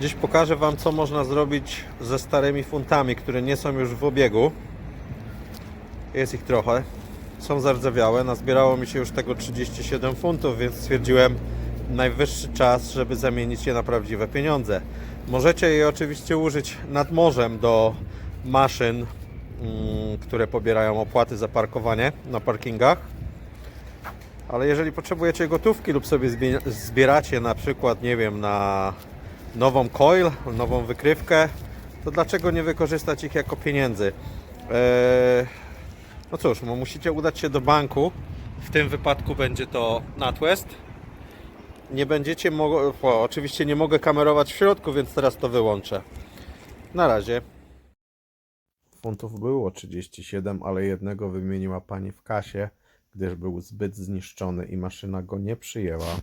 Dziś pokażę Wam, co można zrobić ze starymi funtami, które nie są już w obiegu. Jest ich trochę. Są zardzewiałe. Nazbierało mi się już tego 37 funtów, więc stwierdziłem najwyższy czas, żeby zamienić je na prawdziwe pieniądze. Możecie je oczywiście użyć nad morzem do maszyn, mm, które pobierają opłaty za parkowanie na parkingach. Ale jeżeli potrzebujecie gotówki lub sobie zbie- zbieracie na przykład, nie wiem, na nową coil, nową wykrywkę, to dlaczego nie wykorzystać ich jako pieniędzy? Eee, no cóż, no musicie udać się do banku. W tym wypadku będzie to NatWest. Nie będziecie mogli, oczywiście nie mogę kamerować w środku, więc teraz to wyłączę. Na razie. Funtów było 37, ale jednego wymieniła pani w kasie, gdyż był zbyt zniszczony i maszyna go nie przyjęła.